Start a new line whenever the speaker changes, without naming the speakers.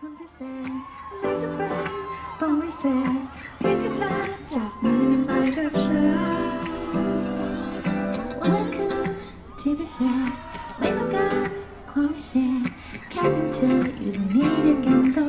그 그 집에서 매너가 고민세 견줄 이런 일을 견뎌